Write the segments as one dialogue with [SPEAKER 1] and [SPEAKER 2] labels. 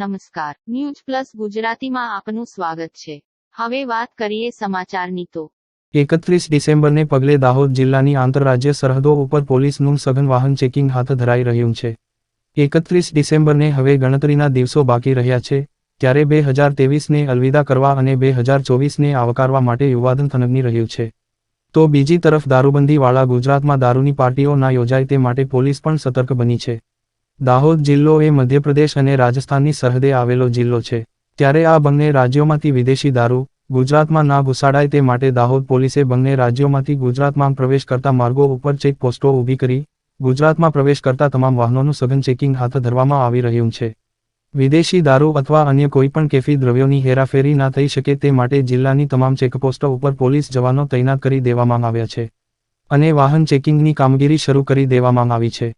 [SPEAKER 1] નમસ્કાર. News plus ગુજરાતીમાં આપનું સ્વાગત છે. હવે વાત કરીએ સમાચારની તો.
[SPEAKER 2] એકત્રીસ ડિસેમ્બરને પગલે દાહોદ જિલ્લાની આંતરરાજ્ય સરહદો ઉપર પોલીસનું સઘન વાહન ચેકિંગ હાથ ધરાઈ રહ્યું છે. એકત્રીસ ડિસેમ્બરને હવે ગણતરીના દિવસો બાકી રહ્યા છે, ત્યારે બે હજાર તેવીસને અલવિદા કરવા અને બે હજાર ચોવીસને આવકારવા માટે યુવાધન થનગની રહ્યું છે. તો બીજી તરફ દારૂબંધીવાળા ગુજરાતમાં દારૂની પાર્ટીઓ ના યોજાય તે માટે પોલીસ પણ સતર્ક બની છે. દાહોદ જિલ્લો એ મધ્યપ્રદેશ અને રાજસ્થાનની સરહદે આવેલો જિલ્લો છે. ત્યારે આ બંને રાજ્યોમાંથી વિદેશી દારૂ, ગુજરાતમાં ના ઘુસાડાય તે માટે દાહોદ પોલીસે બંને રાજ્યોમાંથી ગુજરાતમાં પ્રવેશ કરતા માર્ગો ઉપર ચેક પોસ્ટો ઊભી કરી, ગુજરાતમાં પ્રવેશ કરતા તમામ વાહનોનું સઘન ચેકિંગ હાથ ધરવામાં આવી રહ્યું છે. વિદેશી દારૂ અથવા અન્ય કોઈપણ કેફી દ્રવ્યોની હેરાફેરી ના થઈ શકે તે માટે જિલ્લાની તમામ ચેકપોસ્ટો ઉપર પોલીસ જવાનો તૈનાત કરી દેવામાં આવ્યા છે. અને વાહન ચેકિંગની કામગીરી શરૂ કરી દેવામાં આવી છે.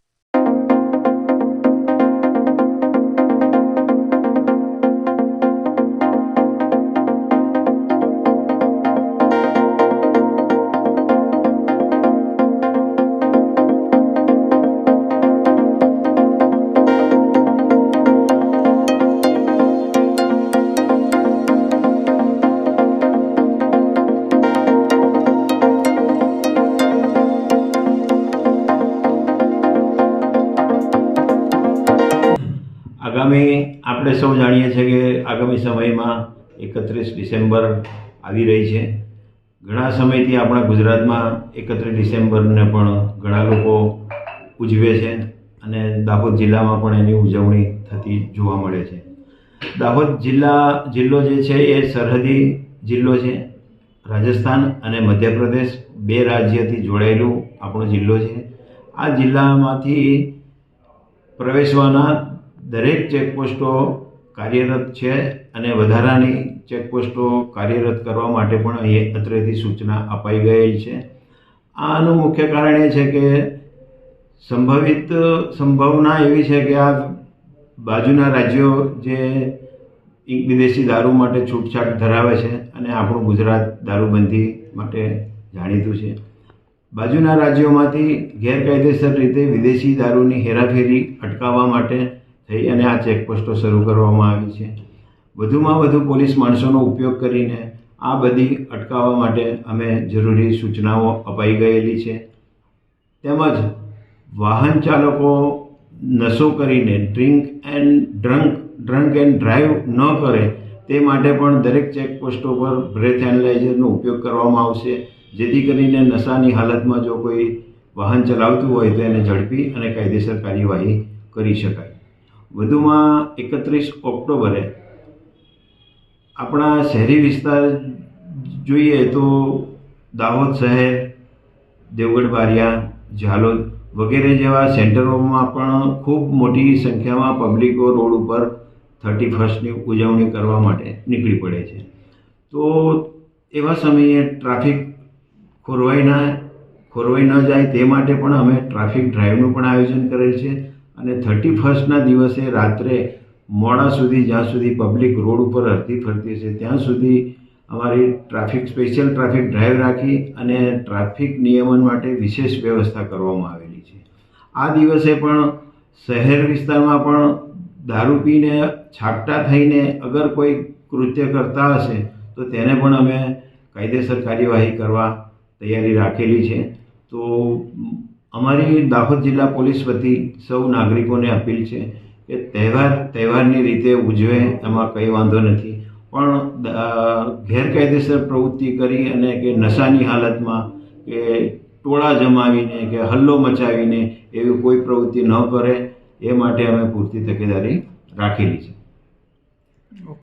[SPEAKER 3] આગામી, આપણે સૌ જાણીએ છીએ કે આગામી સમયમાં એકત્રીસ ડિસેમ્બર આવી રહી છે. ઘણા સમયથી આપણા ગુજરાતમાં એકત્રીસ ડિસેમ્બરને પણ ઘણા લોકો ઉજવે છે અને દાહોદ જિલ્લામાં પણ એની ઉજવણી થતી જોવા મળે છે. દાહોદ જિલ્લા, જિલ્લો જે છે એ સરહદી જિલ્લો છે. રાજસ્થાન અને મધ્યપ્રદેશ બે રાજ્યથી જોડાયેલું આપણો જિલ્લો છે. આ જિલ્લામાંથી પ્રવેશવાના દરેક ચેકપોસ્ટો કાર્યરત છે અને વધારાની ચેકપોસ્ટો કાર્યરત કરવા માટે પણ અહીં અત્રેથી સૂચના અપાઈ ગયેલ છે. આનું મુખ્ય કારણ એ છે કે સંભવિત સંભાવના એવી છે કે આ બાજુના રાજ્યો જે વિદેશી દારૂ માટે છૂટછાટ ધરાવે છે અને આપણું ગુજરાત દારૂબંધી માટે જાણીતું છે. બાજુના રાજ્યોમાંથી ગેરકાયદેસર રીતે વિદેશી દારૂની હેરાફેરી અટકાવવા માટે થઈ અને આ ચેકપોસ્ટો શરૂ કરવામાં આવી છે. વધુમાં વધુ પોલીસ માણસોનો ઉપયોગ કરીને આ બધી અટકાવવા માટે અમે જરૂરી સૂચનાઓ અપાઈ ગયેલી છે. તેમજ વાહન ચાલકો નશો કરીને drink and drunk drunk and drive ન કરે તે માટે પણ દરેક ચેકપોસ્ટો પર બ્રેથ એનાલાઇઝરનો ઉપયોગ કરવામાં આવશે. જેથી કરીને નશાની હાલતમાં જો કોઈ વાહન ચલાવતું હોય તો એને ઝડપી અને કાયદેસર કાર્યવાહી કરી શકાય. વધુમાં એકત્રીસ ઓક્ટોબરે આપણા શહેરી વિસ્તાર જોઈએ તો દાહોદ શહેર, દેવગઢ બારિયા, ઝાલોદ વગેરે જેવા સેન્ટરોમાં પણ ખૂબ મોટી સંખ્યામાં પબ્લિકો રોડ ઉપર થર્ટી ફર્સ્ટની ઉજવણી કરવા માટે નીકળી પડે છે. તો એવા સમયે ટ્રાફિક ખોરવાઈ ના, ખોરવાઈ ન જાય તે માટે પણ અમે ટ્રાફિક ડ્રાઈવનું પણ આયોજન કરેલ છે. અને થર્ટી ફર્સ્ટના દિવસે રાત્રે મોડા સુધી જ્યાં સુધી પબ્લિક રોડ ઉપર હરતી ફરતી છે ત્યાં સુધી અમારી ટ્રાફિક સ્પેશિયલ ટ્રાફિક ડ્રાઈવ રાખી અને ટ્રાફિક નિયમન માટે વિશેષ વ્યવસ્થા કરવામાં આવેલી છે. આ દિવસે પણ શહેર વિસ્તારમાં પણ દારૂ પીને, છાપટા થઈને અગર કોઈ કૃત્ય કરતા હશે, તો તેને પણ અમે કાયદેસર કાર્યવાહી કરવા તૈયારી રાખેલી છે. તો અમારી દાહોદ જિલ્લા પોલીસ વતી સૌ નાગરિકોને અપીલ છે કે તહેવાર તહેવારની રીતે ઉજવે, એમાં કંઈ વાંધો નથી. પણ ગેરકાયદેસર પ્રવૃત્તિ કરી અને કે નશાની હાલતમાં કે ટોળા જમાવીને કે હલ્લો મચાવીને એવી કોઈ પ્રવૃત્તિ ન કરે, એ માટે અમે પૂરતી તકેદારી રાખેલી છે.